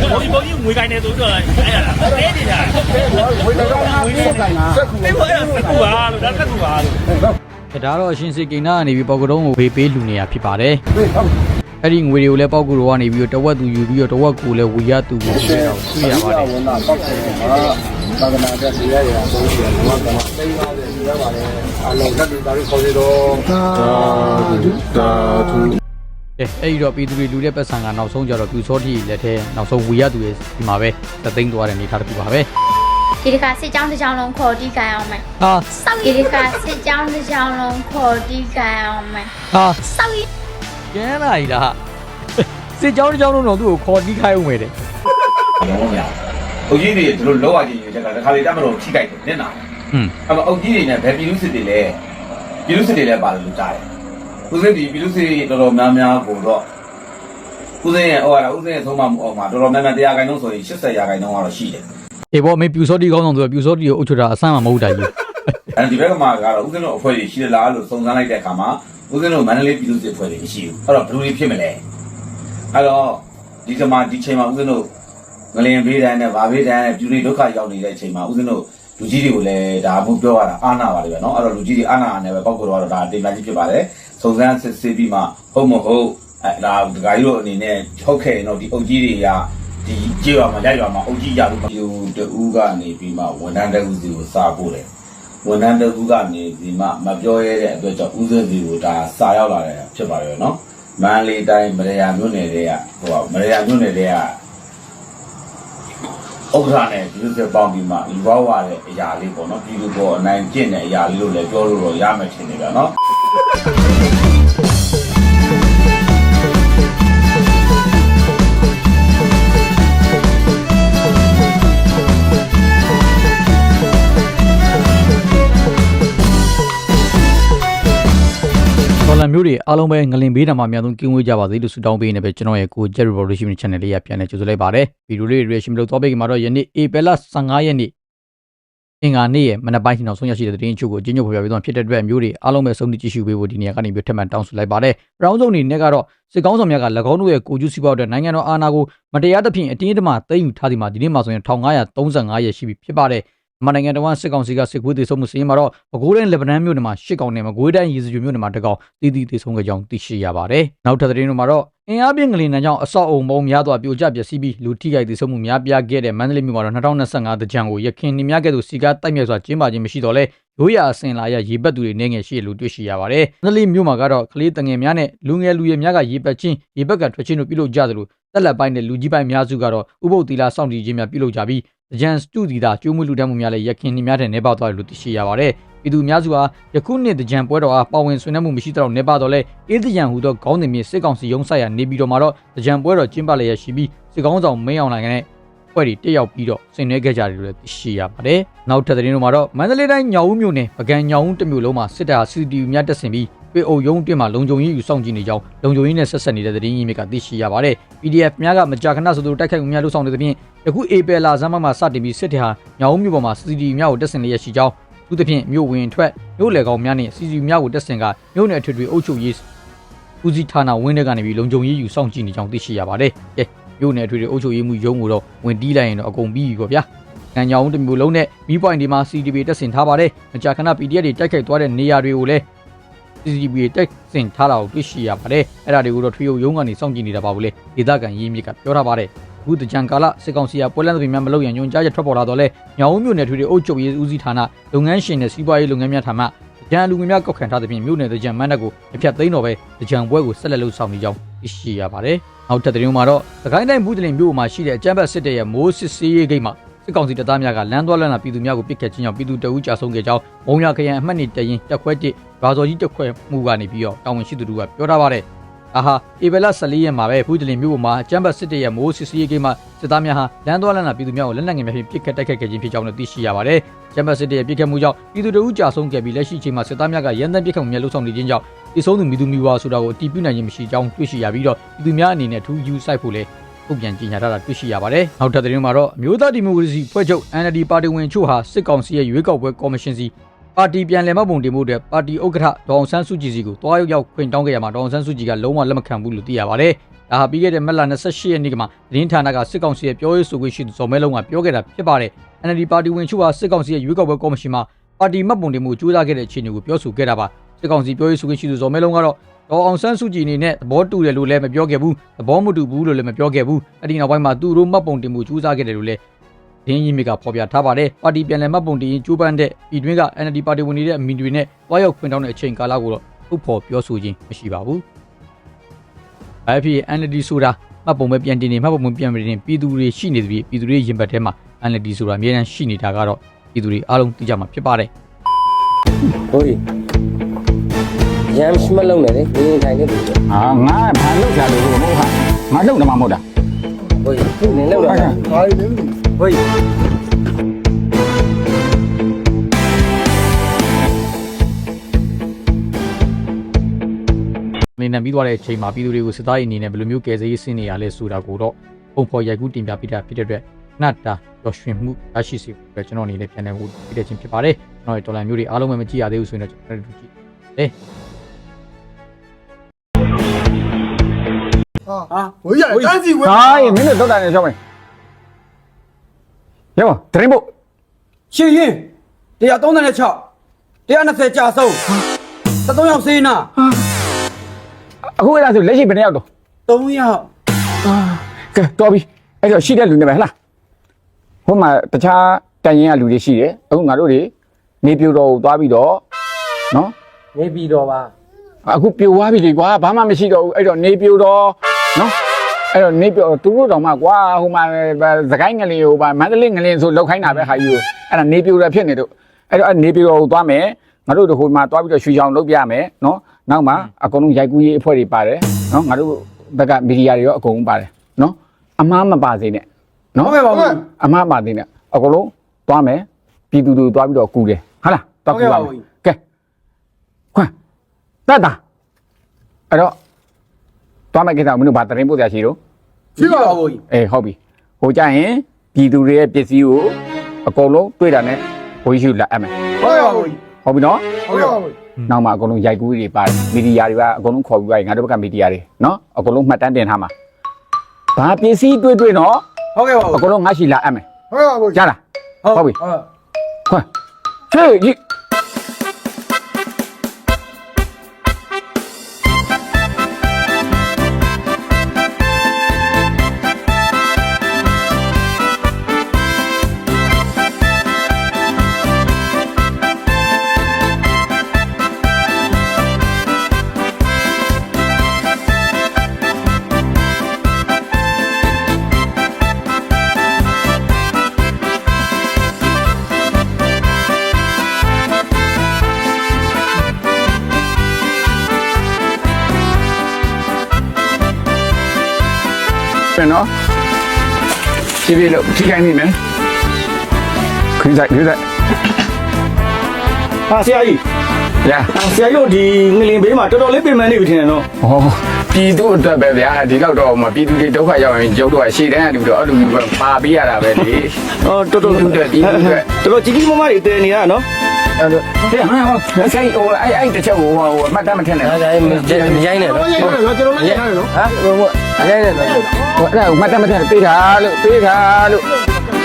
ဘုံကြီးဘုံကြီးငွေကိုင်းနေဆိုတော့အဲ့ရလားတဲနေတာဝေးတော့ငါပြေးဆိုင်တာစက်ကူဒီဘောအဲ့စကူပါလို့ဒါစကူပါလို့ဒါတော့အရှင်စေကိန်းနာကနေပြီးပေါကတုံးကိုဘေးပေးလူနေရဖြစ်ပါတယ်ပြေးဟုတ်အဲ့ဒီငွေတွေကိုလည်းပေါကူတော်ကနေပြီးတော့တဝက်သူယူပြီးတော့တဝက်ကိုလည်းဝီရသူကိုဆိုတော့တွေ့ရပါတယ်ဝန်တာပောက်တယ်ဟာသာကနာတဲ့စီရရအောင်ဆိုပြီးတော့ဘာကမှသိရတယ်စီရပါတယ်အလုံးလက်တွေဒါတွေခေါ်ရတော့သာဓုသာဓု အဲအဲ့ဒီတော့ပြည်သူတွေလူတဲ့ပတ်စံကနောက်ဆုံးကြတော့ပြူစောတိလက်ထဲနောက်ဆုံးဝီရသူရဲ့ဒီမှာပဲသသိန်းသွားတဲ့အနေထားတစ်ခုပါပဲဒီတခါစစ်ကြောင်းတစ်ကြောင်းလုံးခေါ်တီးကြအောင်မယ်ဟာစောက်ဒီတခါစစ်ကြောင်းတစ်ကြောင်းလုံးခေါ်တီးကြအောင်မယ်ဟာစောက်ကျန်းလာကြီးလားစစ်ကြောင်းတစ်ကြောင်းလုံးတော့သူ့ကိုခေါ်တီးခိုင်းအောင်မယ်တဲ့လုံးဝမရဘူးအုတ်ကြီးတွေသူတို့လောက်ရချင်းရချက်ကတခါလေတတ်မလို့ထိကြိုက်တယ်နင့်နာဟွန်းအဲ့တော့အုတ်ကြီးတွေနဲ့ဘယ်ပြည်လူစစ်တွေလဲပြည်လူစစ်တွေလည်းပါတယ်လို့ကြားတယ် ဦးစင်းဒီပြည်လူစစ်တော်တော်များများကိုတော့ဦးစင်းရဲ့ဟိုဟာဦးစင်းရဲ့သုံးမမှုအောင်မှာတော်တော်များများတရားခိုင်နှုန်းဆိုရင်80ရာခိုင်နှုန်းကတော့ရှိတယ် အေးဘောမင်းပြူစောတိကောင်းဆောင်သူကပြူစောတိကိုအုတ်ချတာအဆမ်းမှမဟုတ်တာကြီး အဲဒီဘက်ကမှာကတော့ဦးစင်းတို့အဖွဲ့တွေရှိသလားလို့စုံစမ်းလိုက်တဲ့အခါမှာဦးစင်းတို့မန္တလေးပြည်လူစစ်အဖွဲ့တွေမရှိဘူးအဲ့တော့ဘယ်လိုတွေဖြစ်မလဲအဲ့တော့ဒီကမှာဒီချိန်မှာဦးစင်းတို့ငလင်ဘေးတိုင်းနဲ့ဗာဘေးတိုင်းနဲ့ပြည်နေဒုက္ခရောက်နေတဲ့အချိန်မှာဦးစင်းတို့လူကြီးတွေကိုလည်းဒါမှပြောရတာအာနာပါတယ်ပဲเนาะအဲ့တော့လူကြီးတွေအာနာနဲ့ပဲပောက်ကတော့ဒါတင်ပြကြီးဖြစ်ပါတယ် စုံစမ်းစစ်ဆေးပြီးမှဟုတ်မဟုတ်အဲဒါဒကာကြီးတို့အနေနဲ့ဟုတ်ခဲ့ရင်တော့ဒီအုပ်ကြီးတွေကဒီကြေးရွာမှာရက်ရွာမှာအုပ်ကြီးရလို့ဒီတူကနေပြီးမှဝန်ထမ်းတအုပ်စီကိုစာပို့တယ်ဝန်ထမ်းတစ်ခုကနေဒီမှမပြောရတဲ့အတွက်ကြောင့်ဦးစင်းစီကိုဒါစာရောက်လာတယ်ဖြစ်ပါရဲ့နော်မန္တလေးတိုင်းမရယာမြို့နယ်တွေကဟိုမရယာမြို့နယ်တွေကဥက္ကဋ္ဌနဲ့ဒီလိုစပေါင်းပြီးမှလူပေါင်းရတဲ့အရာလေးပေါ့နော်ပြည်သူပေါ်အနိုင်ကျင့်တဲ့အရာလေးလို့လည်းပြောလို့တော့ရမယ်ထင်နေတာနော် ဒေါ်လာမျိုးတွေအားလုံးပဲငလင်ဘေးတာမှာအများဆုံးကင်းဝေးကြပါစေလို့ဆုတောင်းပေးနေပဲကျွန်တော်ရဲ့ကို Jet Revolution Channel လေးရပြန်လဲကြိုဆိုလိုက်ပါတယ်ဗီဒီယိုလေး reaction လုပ်တော့ပေးကြမှာတော့ယနေ့ April 15ရက်နေ့အင်္ဂါနေ့ရဲ့မနက်ပိုင်းနောက်ဆုံးရရှိတဲ့သတင်းချုပ်ကိုကျင်းညွတ်ဖော်ပြပေးသွားဖြစ်တဲ့အတွက်မျိုးတွေအားလုံးပဲစုံကြည့်ရှုပေးဖို့ဒီနေရာကနေပြီးထပ်မံတောင်းဆိုလိုက်ပါတယ်။ရောင်းစုံနေနဲ့ကတော့စစ်ကောင်းဆောင်များက၎င်းတို့ရဲ့ကိုကျူးစီးပွားအတွက်နိုင်ငံတော်အာဏာကိုမတရားသဖြင့်အတင်းအဓမ္မသိမ်းယူထားဒီမှာဒီနေ့မှာဆိုရင်1535ရက်ရှိပြီဖြစ်ပါတယ်။ မြန်မာနိုင်ငံတော်စစ်ကောင်စီကစစ်ကွေးသေးဆုံးမှုစီးရင်မှာတော့ပဲခူးတိုင်းလက်ဗနန်းမြို့နယ်မှာရှစ်ကောင်နဲ့မကွေးတိုင်းရေစကြိုမြို့နယ်မှာတကောင်တည်တည်သေးဆုံးခဲ့ကြောင်းသိရှိရပါတယ်။နောက်ထပ်သတင်းတွေမှာတော့အင်အားပြင်းကလေးနံကြောင့်အဆောက်အုံပေါင်းများစွာပြိုကျပျက်စီးပြီးလူထိခိုက်သေးဆုံးမှုများပြားခဲ့တဲ့မန္တလေးမြို့မှာတော့2025တကြံကိုရခင်နှင်းများကဲ့သို့စီကားတိုက်မြက်စွာကျင်းပခြင်းမရှိတော့လဲရိုးရာအစင်လာရရေပက်သူတွေနေငယ်ရှိရလို့တွေ့ရှိရပါတယ်။မန္တလေးမြို့မှာကတော့ကလေးတငယ်များနဲ့လူငယ်လူရွယ်များကရေပက်ခြင်းရေပက်ကထွက်ခြင်းတို့ပြုလုပ်ကြသလို တက်လက်ပိုင်းနဲ့လူကြီးပိုင်းများစုကတော့ဥပုပ်တီလာစောင့်တည်ခြင်းများပြုလုပ်ကြပြီးတကြံစတူဒီတာကျိုးမွေးလူတန်းမှုများလည်းရခင်နှင်းများတဲ့နေပေါသွားတယ်လို့သိရှိရပါတယ်။ပြည်သူများစုဟာယခုနှစ်တကြံပွဲတော်အားပါဝင်ဆွေးနွေးမှုမရှိတော့နေပါတော့လဲအေးတကြံဟူသောခေါင်းစဉ်မြေစစ်ကောင်စီရုံးဆိုင်ရာနေပြီးတော့မှာတော့တကြံပွဲတော်ကျင်းပလျက်ရှိပြီးစစ်ကောင်ဆောင်မင်းအောင်လှိုင်ကလည်းပွဲတွေတက်ရောက်ပြီးတော့ဆင်နွှဲခဲ့ကြတယ်လို့လည်းသိရှိရပါတယ်။နောက်ထပ်သတင်းတို့မှာတော့မန္တလေးတိုင်းညောင်ဦးမြို့နယ်ပကံညောင်ဦးတစ်မြို့လုံးမှာစစ်တပ် CCTV များတက်ဆင်ပြီး ပေအုပ်ရုံးတွင်မှာလုံခြုံရေးယူဆောင်ကြည့်နေကြောင်းလုံခြုံရေးနဲ့ဆက်ဆက်နေတဲ့သတင်းရင်းမြစ်ကသိရှိရပါတယ်။ PDF များကမကြာခဏဆိုသလိုတိုက်ခိုက်မှုများလှုပ်ဆောင်နေတဲ့ပြင်ယခု April လဆန်းမှာစတင်ပြီးစစ်တပ်ဟာညောင်ဦးမြို့ပေါ်မှာ CCTV များကိုတက်ဆင်လျက်ရှိကြောင်းသူသဖြင့်မြို့ဝင်ထွက်မြို့လေကောင်များနဲ့ CCTV များကိုတက်ဆင်ကမြို့နယ်အထွေထွေအုပ်ချုပ်ရေးဦးစီးဌာနဝင်းတွေကနေပြီးလုံခြုံရေးယူဆောင်ကြည့်နေကြောင်းသိရှိရပါတယ်။ကဲမြို့နယ်အထွေထွေအုပ်ချုပ်ရေးမှုရုံးကိုတော့ဝင်တီးလိုက်ရင်တော့အကုန်ပြီးပြီပေါ့ဗျာ။ကံကြောင်တစ်မျိုးလုံးနဲ့မီးပွိုင်ဒီမှာ CCTV တက်ဆင်ထားပါတယ်။မကြာခဏ PDF တွေတိုက်ခိုက်သွားတဲ့နေရာတွေကိုလည်း CCTV တက်ဆင်ထားတာကိုတွေ့ရှိရပါတယ်။အဲ့ဒါတွေကိုတော့ထွေအုပ်ရုံးကနေစောင့်ကြည့်နေတာပါဘူးလေ။ဒေသခံရင်းမြစ်ကပြောထားပါတယ်။အခုတကြံကာလစစ်ကောင်စီကပွဲလန်းသဖြင့်များမလုပ်ရန်ညွှန်ကြားချက်ထွက်ပေါ်လာတော့လဲညောင်ဦးမြို့နယ်ထွေအုပ်ချုပ်ရေးဦးစီးဌာနလုပ်ငန်းရှင်နဲ့စီးပွားရေးလုပ်ငန်းများဌာနတကြံလူငွေများကောက်ခံထားသဖြင့်မြို့နယ်တကြံမန်းတပ်ကိုအဖြတ်သိမ်းတော်ပဲတကြံပွဲကိုဆက်လက်လှုပ်ဆောင်နေကြောင်းသိရှိရပါတယ်။နောက်ထပ်သတင်းမှာတော့သခိုင်းတိုင်းဘူးတလင်မြို့မှာရှိတဲ့အကြမ်းဖက်စစ်တပ်ရဲ့မိုးစစ်စေးရေးဂိတ်မှာ စစ်ကောင်စီတပ်သားများကလမ်းသွားလမ်းလာပြည်သူများကိုပစ်ခတ်ခြင်းကြောင့်ပြည်သူတအုပ်ကြာဆုံးခဲ့ကြောင်းမုံရခရိုင်အမှတ်နေတရင်တက်ခွဲတစ်ဘာဇော်ကြီးတက်ခွဲမှုကနေပြီးတော့တာဝန်ရှိသူတို့ကပြောထားပါတယ်။အာဟာဧပြီလ14ရက်မှာပဲဘူးတလင်မြို့ပေါ်မှာအကြမ်းဖက်စစ်တပ်ရဲ့မိုးစစ်စေးရေးဂိတ်မှာစစ်သားများဟာလမ်းသွားလမ်းလာပြည်သူများကိုလက်နက်ငယ်များဖြင့်ပစ်ခတ်တိုက်ခတ်ခဲ့ခြင်းဖြစ်ကြောင်းလည်းသိရှိရပါတယ်။ကျမ်းပတ်စစ်တပ်ရဲ့ပြစ်ခတ်မှုကြောင့်ပြည်သူတို့ကြာဆုံးခဲ့ပြီးလက်ရှိချိန်မှာစစ်သားများကရန်တမ်းပြစ်ခတ်မှုများလှုပ်ဆောင်နေခြင်းကြောင့်တိဆုံးသူမိသူမိဘဆိုတာကိုအတီးပြုနိုင်ခြင်းမရှိကြောင်းတွေ့ရှိရပြီးတော့ပြည်သူများအနေနဲ့ထူးယူဆိုင်ဖို့လည်း ထုတ်ပြန်ကြေညာထားတာတွေ့ရှိရပါတယ်။နောက်ထပ်သတင်းမှာတော့အမျိုးသားဒီမိုကရေစီဖွဲ့ချုပ် NLD ပါတီဝင်ချို့ဟာစစ်ကောင်စီရဲ့ရွေးကောက်ပွဲကော်မရှင်စီပါတီပြန်လည်မှတ်ပုံတင်မှုအတွက်ပါတီဥက္ကဋ္ဌဒေါအောင်ဆန်းစုကြည်စီကိုတွားရောက်ရောက်ခွင့်တောင်းခဲ့ရမှာဒေါအောင်ဆန်းစုကြည်ကလုံးဝလက်မခံဘူးလို့သိရပါတယ်။ဒါဟာပြီးခဲ့တဲ့မက်လာ28ရက်နေ့ကမှသတင်းဌာနကစစ်ကောင်စီရဲ့ပြောရေးဆိုခွင့်ရှိသူဇော်မဲလုံးကပြောခဲ့တာဖြစ်ပါတယ်။ NLD ပါတီဝင်ချို့ဟာစစ်ကောင်စီရဲ့ရွေးကောက်ပွဲကော်မရှင်မှာပါတီမှတ်ပုံတင်မှုကြိုးစားခဲ့တဲ့အခြေအနေကိုပြောဆိုခဲ့တာပါ။စစ်ကောင်စီပြောရေးဆိုခွင့်ရှိသူဇော်မဲလုံးကတော့ ဒေါအောင်ဆန်းစုကြည်အနေနဲ့သဘောတူတယ်လို့လည်းမပြောခဲ့ဘူးသဘောမတူဘူးလို့လည်းမပြောခဲ့ဘူးအဲ့ဒီနောက်ပိုင်းမှာသူတို့မှတ်ပုံတင်မှုကြိုးစားခဲ့တယ်လို့လည်းဒင်းကြီးမြစ်ကဖော်ပြထားပါတယ်ပါတီပြန်လည်မှတ်ပုံတင်ရင်ကျိုးပန်းတဲ့ပြည်တွင်းက NLD ပါတီဝင်တွေရဲ့အမီတွေနဲ့တွားရောက်ခွင့်တောင်းတဲ့အချိန်ကာလကိုတော့ထုတ်ဖော်ပြောဆိုခြင်းမရှိပါဘူး။အဲ့ဖြစ် NLD ဆိုတာမှတ်ပုံပဲပြန်တင်နေမှတ်ပုံမပြန်မတင်ပြည်သူတွေရှိနေသဖြင့်ပြည်သူတွေရင်ဘတ်ထဲမှာ NLD ဆိုတာအများအားရှိနေတာကတော့ပြည်သူတွေအားလုံးသိကြမှာဖြစ်ပါတယ်ဟုတ်ပြီ ရမ်းရှမလုံးနေလေငင်းထိုင်နေပြီအာငါဘာလုပ်ကြလို့မဟုတ်ဟာငါလုပ်တယ်မှာမဟုတ်တာဟုတ်ပြီနင်းလောက်တော့ဘာလဲလဲဟုတ်ပြီ။နေနဲ့ပြီးသွားတဲ့အချိန်မှာပြည်သူတွေကိုစစ်သားရေးအနေနဲ့ဘယ်လိုမျိုးကယ်ဆယ်ရေးဆင်းနေရလဲဆိုတာကိုတော့ပုံဖော်ရိုက်ကူးတင်ပြပေးတာဖြစ်တဲ့အတွက်ခဏတာပျော်ရွှင်မှုရရှိစေဖို့အတွက်ကျွန်တော်အနေနဲ့ပြန်လည်ဖို့ပြတဲ့ချင်းဖြစ်ပါတယ်။ကျွန်တော်ရဲ့ဒေါ်လာမျိုးတွေအားလုံးပဲမကြည့်ရသေးဘူးဆိုရင်တော့ကျွန်တော်တို့ကြည့်။ ဟာဝေးရတန်းစီဝေးဟာမင်းတို့တော့တာနေရှောင်းမယ်ရောဒရင်ဖို့ရှင်ရင်136 120ကြာဆုံး73ရောက်စေးနာအခုအဲ့ဒါဆိုလက်ရှိဘယ်နှစ်ယောက်တော့3ယောက်ကဲတော်ပြီအဲ့တော့ရှိတဲ့လူနေပဲဟလားဟိုမှာတခြားတန်ရင်ကလူတွေရှိတယ်အခုငါတို့တွေနေပြိုတော်ကိုသွားပြီးတော့နော်နေပြီတော့ပါအခုပြိုသွားပြီလေကွာဘာမှမရှိတော့ဘူးအဲ့တော့နေပြိုတော် နော်အဲ့တော့နေပြိုသူတို့တောင်မှကွာဟိုမှာသခိုင်းငလင်ဟိုမှာမန္တလေးငလင်ဆိုလောက်ခိုင်းတာပဲဟာယူအဲ့ဒါနေပြိုတော်ဖြစ်နေတို့အဲ့တော့အဲ့နေပြိုတော်ကိုသွားမယ်ငါတို့တို့ဟိုမှာသွားပြီးတော့ရွှေချောင်လုပ်ပြမယ်နော်နောက်မှအကုန်လုံးရိုက်ကူးရေးအဖွဲ့တွေပါတယ်နော်ငါတို့ဘက်ကမီဒီယာတွေရောအကုန်လုံးပါတယ်နော်အမားမပါစေနဲ့နော်ဟုတ်ကဲ့ပါဘူးအမားပါသေးနဲ့အကုန်လုံးသွားမယ်ပြည်သူတွေသွားပြီးတော့ကူတယ်ဟုတ်လားသွားကူပါမယ်ကဲခွန်းတတ်တာအဲ့တော့ သွားမယ်ကိစ္စကိုမင်းတို့ဗာတရင်ပို့ကြရှိတော့ရှိပါဘူးကြီးအေးဟုတ်ပြီဟိုကြရင်ပြည်သူတွေရဲ့ပစ္စည်းကိုအကုန်လုံးတွေ့တာနဲ့ဘိုးရှိလာအပ်မယ်ဟုတ်ပါဘူးကြီးဟုတ်ပြီနော်ဟုတ်ကဲ့ပါဘူးနောက်မှအကုန်လုံးရိုက်ကူးတွေပါတယ်မီဒီယာတွေကအကုန်လုံးခေါ်ပြီးပါရင်ငါတို့ဘက်ကမီဒီယာတွေနော်အကုန်လုံးမှတ်တမ်းတင်ထားမှာဘာပစ္စည်းတွေ့တွေ့နော်ဟုတ်ကဲ့ပါအဘူးကုန်လုံးငါရှိလာအပ်မယ်ဟုတ်ကဲ့ပါဘူးကြားလားဟုတ်ပြီဟုတ်ခွန်းချေကြီး ဖြည်းဖြည်းလို့ထိခိုင်းနေမယ်ခင်းဆိုင်ခင်းဆိုင်ဟာဆရာကြီးရဆရာကြီးတို့ဒီငလင်ဘေးမှာတော်တော်လေးပြင်ပန်းနေပြီထင်တယ်နော်ဟောပြည်သူအတွက်ပဲဗျာဒီတော့တော့မပြည်သူတွေဒုက္ခရောက်ရင်ကျုပ်တို့ကရှေ့တန်းကလူတော့အဲ့လိုမျိုးပဲပါပေးရတာပဲလေဟောတော်တော်ပြည်သူတွေပြည်သူတွေတော်တော်ကြီးကြီးမားမားတွေတည်နေရနော်အဲ့လိုဟဲ့ဟာဟောဆိုင်ဟိုအဲ့အဲ့တစ်ချက်ဟိုဟိုအမှတ်တမ်းမထက်နဲ့ဒါကြရင်မရိုင်းနဲ့နော်ဟုတ်ကဲ့ကျွန်တော်လည်းရတယ်နော်ဟာဟို ဟိုရိုင်းနဲ့နော်ဟိုအဲ့ဒါမှတ်တမ်းမထက်ပေးတာလို့ပေးတာလို့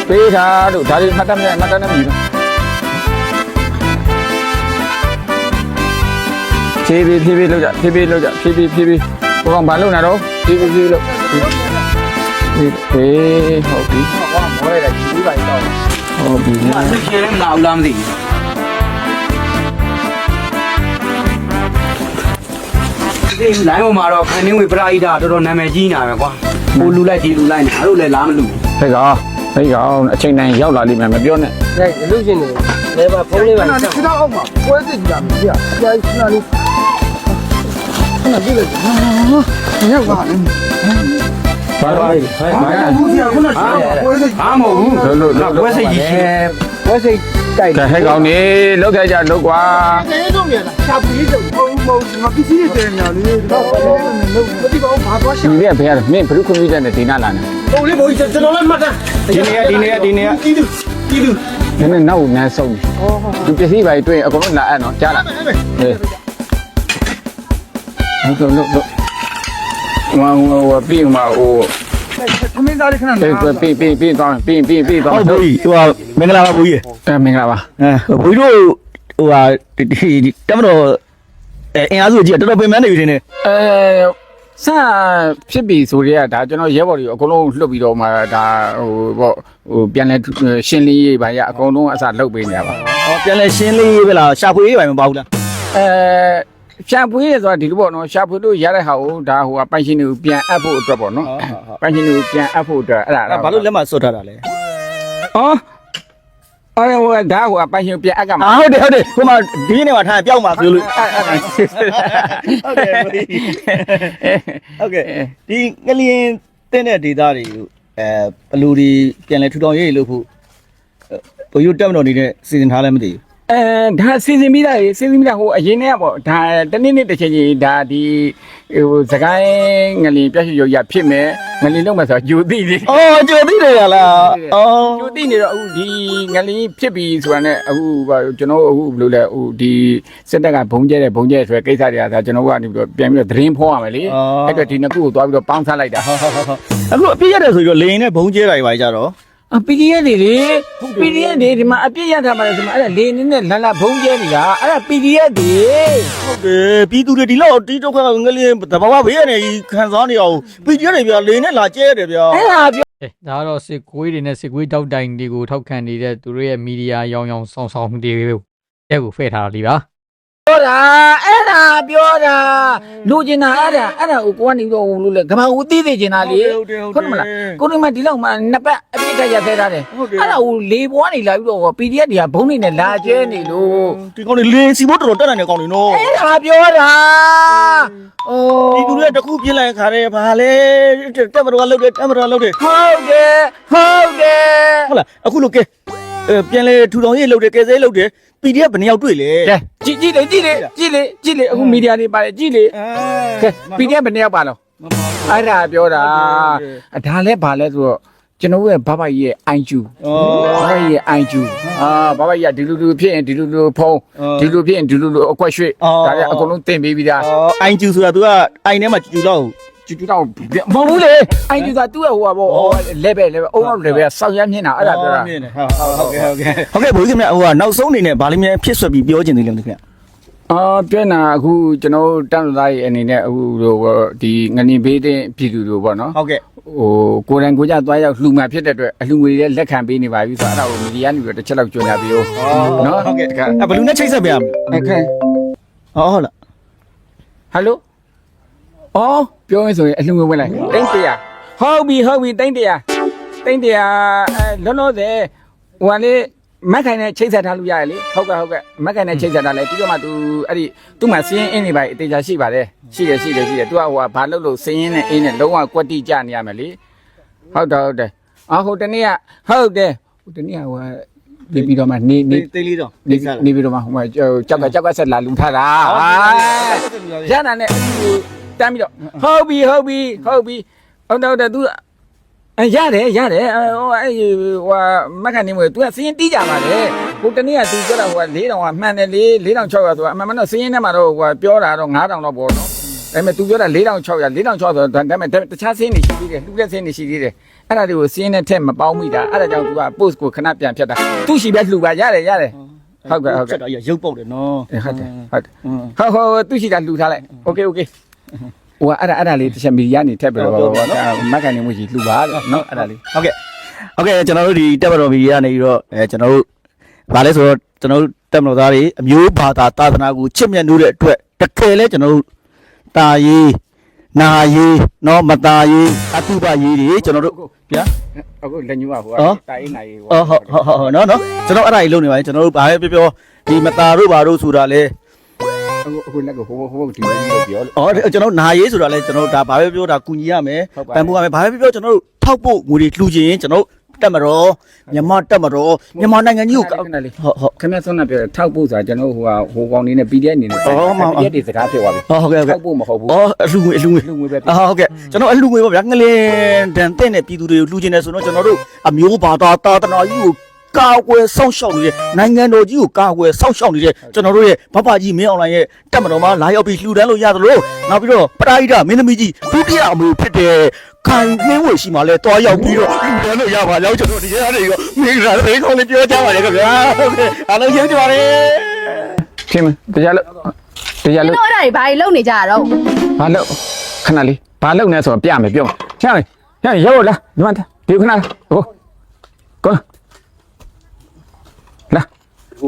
ပေးတာလို့ဒါလေးမှတ်တမ်းမမှတ်တမ်းမမြည်ဘူးဖြည်းဖြည်းဖြည်းဖြည်းလောက်ကြဖြည်းဖြည်းလောက်ကြဖြည်းဖြည်းဖြည်းဖြည်းဟိုကောင်ဘာလုပ်နေတော့ဖြည်းဖြည်းဖြည်းလောက်ဖြည်းဖြည်းအေးဟုတ်ပြီဟောမောလိုက်တာကြီးပါတော့ဟုတ်ပြီမသိချင်မလာဘူးလားမသိဘူး ဒီလိုင်းပေါ်မှာတော့ခန်းင်းဝေပရာဟိတာတော်တော်နာမည်ကြီးနေပါကွာဟိုလူလိုက်ဒီလူလိုက်နေအဲ့လိုလဲလားမလူဟဲ့ကောင်ဟဲ့ကောင်အချိန်တိုင်းရောက်လာလိမ့်မယ်မပြောနဲ့ရိုက်လူချင်းနေလေပါဖုန်းလေးပါခဏဆက်ခဏအောက်မှာပွဲစစ်ကြည့်ရမယ်ဆရာဆရာကြီးခဏလေးခဏပြည့်လိုက်ဟာရောက်ပါလေဘာလို့ဘူးဆရာခုနကပွဲစစ်ဘာမဟုတ်ဘူးလို့လို့တော့ဘွဲစိတ်ကြီးရှိတယ်ဝက်စိ တ်ကြိုက်ကဲဟဲ့ကောင်နေလောက်ခဲ့ကြလောက်ကွာနေတော့ရလားရှာပြီးတော့ဘုံဘုံငါပစ္စည်းတွေတယ်ညာလေးတော့လုံးမတိပါဘူးဘာသွားရှာဒီနေ့ဘယ်ရမင်းဘယ်လိုကွန်ပျူတာနဲ့ဒေနာလာနေဟုတ်လေဘိုးကြီးကျွန်တော်လည်းမှတ်တယ်ဒီနေရဒီနေရဒီနေရပြည်သူပြည်သူနည်းနည်းနောက်နည်းဆုံးသူပစ္စည်းပါတွေ့ရင်အကုန်လုံးလာအဲ့နော်ကြားလားဟေးဟုတ်ကဲ့လို့လို့ဝမ်ဝမ်ပြီးမှာဟို သမင်းသားလေးခဏပြီးပြီးပြီးပြီးတော့ပြီးပြီးပြီးတော့ဟုတ်ဘူးကြီးဟိုမင်္ဂလာပါဘူးကြီးအဲမင်္ဂလာပါအဲဘူးတို့ဟိုဟာဒီတမတော်အဲအင်အားစုကြီးတော်တော်ပင်ပန်းနေပြီတင်နေအဲစဖြစ်ပြီဆိုရဲဒါကျွန်တော်ရဲဘော်တွေအကုန်လုံးလှုပ်ပြီးတော့မှဒါဟိုပေါ့ဟိုပြန်လဲရှင်းလင်းရေးပါရအကုန်လုံးအစလှုပ်ပေးနေရပါဟောပြန်လဲရှင်းလေးပဲလားရှာဖွေရေးပါမပေါ့ဘူးလားအဲ ရှာဖွေရဆိုတာဒီလိုပေါ့နော်ရှာဖွေလို့ရတဲ့ဟာကိုဒါဟိုကပိုင်ရှင်တွေကိုပြန်အပ်ဖို့အတွက်ပေါ့နော်ပိုင်ရှင်တွေကိုပြန်အပ်ဖို့အတွက်အဲ့ဒါဘာလို့လက်မဆွတ်ထားတာလဲဟောအဲ့ဟိုဒါဟိုကပိုင်ရှင်ပြန်အပ်ကမှာအာဟုတ်တယ်ဟုတ်တယ်ဟိုမှာဒီနေ့မှာထားပြောင်းပါဆိုလို့အဲ့အဲ့ဟုတ်တယ်ဟုတ်တယ်ဟုတ်ကဲ့ဒီငလျင်တင်းတဲ့ဒေသတွေကိုအဲဘလူတွေပြန်လဲထူထောင်ရေးလို့ဖို့ဘိုးရုတက်မတော်နေတဲ့စီစဉ်ထားလဲမသိဘူး အဲဒါစီစဉ်ပြီးသားရေစီစဉ်ပြီးသားဟိုအရင်တည်းကပေါ့ဒါတနေ့နေ့တစ်ချိန်ချင်းဒါဒီဟိုစကိုင်းငလင်ပြည့်ရွရဖြစ်မယ်ငလင်လုံးမယ်ဆိုတော့ယူသိတယ်အော်ကြိုသိတယ်ရလားအော်ယူသိနေတော့အခုဒီငလင်ဖြစ်ပြီဆိုတာနဲ့အခုဘာကျွန်တော်အခုဘယ်လိုလဲဟိုဒီစစ်တပ်ကဘုံကျဲတဲ့ဘုံကျဲဆိုတဲ့ကိစ္စတွေကဒါကျွန်တော်ကနေပြီးတော့ပြန်ပြီးတော့သတင်းဖောရမယ်လေအဲ့တော့ဒီနှစ်ခုကိုသွားပြီးတော့ပေါင်းစားလိုက်တာဟုတ်ဟုတ်ဟုတ်အခုအပြည့်ရတယ်ဆိုပြီးတော့လေရင်နဲ့ဘုံကျဲတာတွေပါကြတော့ အ PDF တွေလေ PDF တွေဒီမှာအပြည့်ရထားပါလေဒီမှာအဲ့ဒါလေနေနဲ့လန်လာဘုံကျဲနေတာအဲ့ဒါ PDF တွေဟုတ်တယ်ပြည်သူတွေဒီလောက်တီးတော့ခါငလျင်တဘာဝဘေးရနေခံစားနေအောင်ပြည်ကျဲတယ်ဗျာလေနဲ့လာကျဲတယ်ဗျာအဲ့ဒါပြောအဲဒါကတော့စစ်ကွေးတွေနဲ့စစ်ကွေးတောက်တိုင်တွေကိုထောက်ခံနေတဲ့သူတို့ရဲ့မီဒီယာရောင်ရောင်ဆောင်ဆောင်တွေကိုတဲ့ကိုဖဲ့ထားတာလीပါ ပြောတာအဲ့ဒါပြောတာလူကျင်တာအဲ့ဒါအဲ့ဒါကိုကိုကနေတော့လို့လေကဘာဦးသိသိကျင်တာလေဟုတ်တယ်ဟုတ်ဟုတ်တယ်မလားကိုနေမဒီလောက်မှနှစ်ပတ်အပြည့်တက်ရသေးတာတယ်ဟုတ်တယ်အဲ့ဒါကိုလေပွားနေလာပြီးတော့ PDF တွေကဘုံနေနဲ့လာကျဲနေလို့ဒီကောင်တွေလင်းစီဖို့တော်တော်တက်နိုင်တဲ့ကောင်တွေနော်အဲ့ဒါပြောတာအိုးပြည်သူတွေတခုပြစ်လိုက်ခါတယ်ဗာလေတက်မတော်ကလှုပ်တယ်တက်မတော်လှုပ်တယ်ဟုတ်တယ်ဟုတ်တယ်ဟုတ်လားအခုလိုကဲအဲ ပြန်လေထူထောင်ရေးလှုပ်တယ်ကဲစဲလှုပ်တယ် PDF ဘယ်နှယောက်တွေ့လဲကဲကြည့်ကြည့်လေကြည့်လေကြည့်လေကြည့်လေအခုမီဒီယာတွေပါတယ်ကြည့်လေကဲ PDF ဘယ်နှစ်ယောက်ပါလောအဲ့ဒါပြောတာအဒါလဲဘာလဲဆိုတော့ကျွန်တော်ရဲ့ဘဘကြီးရဲ့ IQ ဘဘကြီးရဲ့ IQ အာဘဘကြီးကဒီလူလူဖြစ်ရင်ဒီလူလူဖုံးဒီလူဖြစ်ရင်ဒီလူလူအကွက်ရွှေ့ဒါလည်းအကုန်လုံးတင်ပေးပြီးသားအော်အိုင်ကျူဆိုတာ तू ကအိုင်ထဲမှာကျူတော့ကျူ ကျူတော့မဟုတ်ဘူးလေ IQ ကသူ့ရဲ့ဟိုပါဘော level level အုံအောင် level ဆောက်ရမ်းမြင်တာအဲ့ဒါပြောတာမြင်တယ်ဟုတ်ဟုတ်ကဲ့ဟုတ်ကဲ့ဟုတ်ကဲ့ဘိုးကြီးမြတ်ဟိုကနောက်ဆုံးအနေနဲ့ဗာလိမြဲဖြစ်ဆွက်ပြီးပြောချင်သေးတယ်ခင်ဗျအာပြန်နာအခုကျွန်တော်တန်းလူသားရဲ့အနေနဲ့အခုဒီငနေဘေးတဲ့ပြည်သူတို့ပေါ့နော်ဟုတ်ကဲ့ဟိုကိုယ်တိုင်ကိုယ်ကြသွားရောက်လှူမှဖြစ်တဲ့အတွက်အလှူငွေတွေလက်ခံပေးနေပါပြီဆိုတော့အဲ့ဒါကိုမီဒီယာနေပြီးတော့တစ်ချက်လောက်ကြွညာပြီးတော့နော်ဟုတ်ကဲ့အဲဘလူးနဲ့ချိတ်ဆက်ပြရမလဲအခက်ဟောဟုတ်လားဟယ်လို အော်ပြောရင်ဆိုရင်အလှူငွေဝင်လိုက်တိန့်တရာဟုတ်ပြီဟုတ်ပြီတိန့်တရာတိန့်တရာအဲလုံးလုံးစေဟိုကလေမက်ခိုင်နဲ့ချိတ်ဆက်ထားလို့ရတယ်လေဟုတ်ကဲ့ဟုတ်ကဲ့မက်ခိုင်နဲ့ချိတ်ဆက်ထားလဲပြီးတော့မှ तू အဲ့ဒီသူ့မှာစင်းအင်းနေပါအတေချာရှိပါတယ်ရှိတယ်ရှိတယ်ရှိတယ် तू ကဟိုကဘာလုပ်လို့စင်းင်းနဲ့အင်းနဲ့လုံးဝကွက်တိကြနေရမယ်လေဟုတ်တယ်ဟုတ်တယ်အာဟိုတနေ့ကဟုတ်တယ်ဟိုတနေ့ကဟိုပြီးပြီးတော့မှနေနေတေးလေးတော့နေနေပြီးတော့မှဟိုမှာကြောက်ကကြောက်ကဆက်လာလူထားတာရတာနဲ့ တမ်းပြီးတော့ဟုတ်ပြီဟုတ်ပြီဟုတ်ပြီဟုတ်တော့တူအရတယ်ရတယ်ဟိုအဲ့ဟိုမက်ကနေမွေ तू ကစီးရင်တီးကြပါလေဟိုတနေ့က तू ပြောတာဟိုက4000ကမှန်တယ်လေ4600ဆိုတာအမှန်မှန်တော့စီးရင်ထဲမှာတော့ဟိုကပြောတာတော့9000တော့ပေါ့နော်ဒါပေမဲ့ तू ပြောတာ4600 4600ဆိုတော့ဒါပေမဲ့တခြားစင်းတွေရှိသေးတယ်လှူတဲ့စင်းတွေရှိသေးတယ်အဲ့ဒါတွေကိုစင်းနဲ့ထက်မပေါင်းမိတာအဲ့ဒါကြောင့် तू က post ကိုခဏပြန်ဖြတ်တာ तू ရှိပဲလှူပါရတယ်ရတယ်ဟုတ်ကဲ့ဟုတ်ကဲ့ဖြတ်တာရုပ်ပုတ်တယ်နော်ဟုတ်တယ်ဟုတ်ဟုတ်ဟုတ် तू ရှိတာလှူထားလိုက် okay okay ဟိုကအဲ့ဒါအဲ့ဒါလေးတစ်ချက်မီဒီယာနေထက်ပြီးတော့မက်ကန်နေမှုရှိလှူပါလို့နော်အဲ့ဒါလေးဟုတ်ကဲ့ဟုတ်ကဲ့ကျွန်တော်တို့ဒီတက်မတော်မီဒီယာနေပြီးတော့အဲကျွန်တော်တို့ဗာလဲဆိုတော့ကျွန်တော်တို့တက်မတော်သားတွေအမျိုးဘာသာသာသနာကိုချစ်မြတ်နိုးတဲ့အတွက်တကယ်လဲကျွန်တော်တို့တာရေးနာရေးနော်မတာရေးအတုပရေးတွေကျွန်တော်တို့ဗျာအခုလက်ညူကဟိုကအော်တာအင်းနိုင်ဟိုအော်ဟုတ်ဟုတ်ဟုတ်နော်နော်ကျွန်တော်အဲ့ဒါကြီးလုပ်နေပါတယ်ကျွန်တော်တို့ဘာပဲပြောပြောဒီမတာတို့ဘာတို့ဆိုတာလဲ အခုအခုလက်ကဟိုဟိုဒီလိုပြောလို့ အော်ကျွန်တော်နာရေးဆိုတာလဲကျွန်တော်ဒါဘာပဲပြောတာကုညီရမယ်ပံပိုးရမယ်ဘာပဲပြောကျွန်တော်တို့ထောက်ဖို့ငွေတွေလှူခြင်းကျွန်တော်တက်မတော်မြန်မာတက်မတော်မြန်မာနိုင်ငံကြီးကိုဟုတ်ဟုတ်ဟုတ်ဟုတ် ခင်ဗျဆုံးတာပြောထောက်ဖို့ဆိုတာကျွန်တော်ဟိုကဟိုကောင်နေနဲ့ PDF အနေနဲ့ PDF တွေစကားပြောပါပြီဟုတ်ကဲ့ဟုတ်ကဲ့ ထောက်ဖို့မဟုတ်ဘူးအော်အလှငွေအလှငွေ လူငွေပဲအာဟုတ်ကဲ့ကျွန်တော်အလှငွေပါဗျာငလင်တန်တဲ့နဲ့ပြည်သူတွေကိုလှူခြင်းနေဆိုတော့ကျွန်တော်တို့အမျိုးဘာသာတာသနာကြီးကို ကာကွယ်စောင့်ရှောက်နေတဲ့နိုင်ငံတော်ကြီးကိုကာကွယ်စောင့်ရှောက်နေတဲ့ကျွန်တော်တို့ရဲ့ဘဘကြီးမင်းအောင်လှိုင်ရဲ့တက်မတော်မှာလာရောက်ပြီးလှူဒန်းလို့ရသလိုနောက်ပြီးတော့ပရာဟိတမင်းသမီးကြီးဒုတိယအမလို့ဖြစ်တဲ့ခိုင်နှင်းဝေရှိမှလဲတွားရောက်ပြီးတော့လှူဒန်းလို့ရပါကြောင်းကျွန်တော်ဒီရက်တွေကမင်္ဂလာလေးကောင်းလေးပြောကြပါလေခင်ဗျာဟုတ်ကဲ့အားလုံးကျေးဇူးပါလေချင်းမတရားလို့တရားဒီလို့တော့အဲ့ဒါတွေဘာတွေလုပ်နေကြတာတော့ဘာလို့ခဏလေးဘာလို့လဲဆိုတော့ပြမယ်ပြောချမ်းလေချမ်းရောက်လာဒီမှာဒီခဏဟိုကောလာ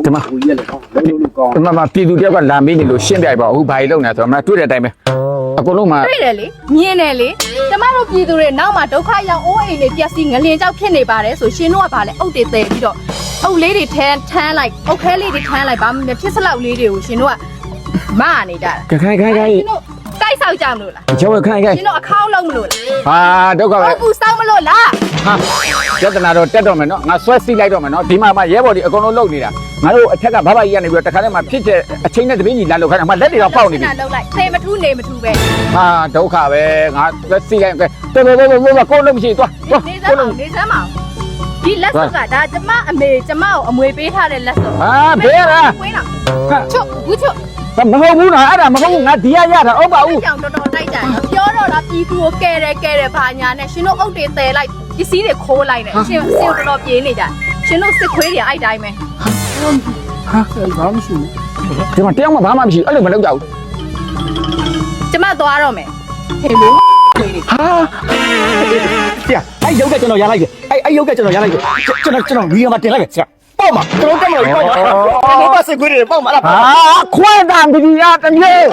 ဒီမှာကိုကြီးလည်းကောင်းလုံးလုံးကောင်းဒီမှာမှာပြည်သူတယောက်ကလာမေးနေလို့ရှင်းပြပါဦးဘာကြီးလုံနေဆိုတော့မတွေ့တဲ့အတိုင်းပဲအကုန်လုံးမှာတွေ့တယ်လေမြင်တယ်လေကျမတို့ပြည်သူတွေနောက်မှာဒုက္ခရောက်အိုးအိမ်တွေပျက်စီးငလျင်ကြောက်ဖြစ်နေပါတယ်ဆိုရှင်တို့ကဗာလဲအုတ်တွေတဲပြီးတော့အုတ်လေးတွေထမ်းထမ်းလိုက်အုတ်ခဲလေးတွေထမ်းလိုက်ဗာမဖြစ်စလောက်လေးတွေကိုရှင်တို့ကမအနေကြတာခိုင်ခိုင်ခိုင်ခိုင်ရှင်တို့တိုက်ဆောက်ကြမလို့လားကျော်ခိုင်ခိုင်ရှင်တို့အခေါင်းလုံးမလို့လားဟာဒုက္ခပဲဟုတ်ဘူးစောင်းမလို့လား ဟာယတနာတော့တက်တော့မယ်နော်ငါဆွဲစီးလိုက်တော့မယ်နော်ဒီမှာမှရဲဘော်ဒီအကုန်လုံးလုံနေတာငါတို့အထက်ကဘဘကြီးကနေပြီးတော့တခါတည်းမှာဖြစ်တဲ့အချိန်နဲ့တပင်းကြီးလာလို့ခိုင်းတာမှလက်တွေတော့ပေါက်နေပြီလောက်လိုက်သေမထူးနေမထူးပဲဟာဒုက္ခပဲငါဆွဲစီးလိုက်ကဲတော်တော်တော်တော်ကိုလုံးမရှိသွားသွားနေစကိုမ်းမလုံးအောင်နေစမ်းမအောင်ဒီလက်စုပ်ကဒါကျမအမေကျမကိုအမွေပေးထားတဲ့လက်စုပ်ဟာဘယ်လားဝင်းတော့ချွတ်ဘူးချွတ်မဟုတ်ဘူးနော်အဲ့ဒါမဟုတ်ဘူးငါဒီရရတာဟုတ်ပါဘူးကြောင်တော်တော်တိုက်ကြတယ်ပြောတော့လားပြည်သူကိုကဲတယ်ကဲတယ်ဘာညာနဲ့ရှင်တို့အုတ်တွေတဲလိုက် ပစ္စည်းတွေခိုးလိုက်တယ်ရှင်အစင်တော်တော်ပြေးနေကြရှင်တို့စစ်ခွေးတွေအဲ့တိုင်းပဲဘာမှမရှိဘူးဒီမှာတရားမှဘာမှမရှိအဲ့လိုမလုပ်ကြဘူးကျမသွားတော့မယ်ဟေးလို့ဟာဆရာအဲ့ရုပ်ကကျွန်တော်ရလိုက်တယ်အဲ့အဲ့ရုပ်ကကျွန်တော်ရလိုက်တယ်ကျွန်တော်ကျွန်တော်ဗီဒီယိုမှာတင်လိုက်တယ်ဆရာပေါ့မှာကျွန်တော်တက်မလို့ပေါ့မှာဘာမှစိတ်ခွေးတွေပေါ့မှာလားဟာခွဲတာမဒီရတမျိုး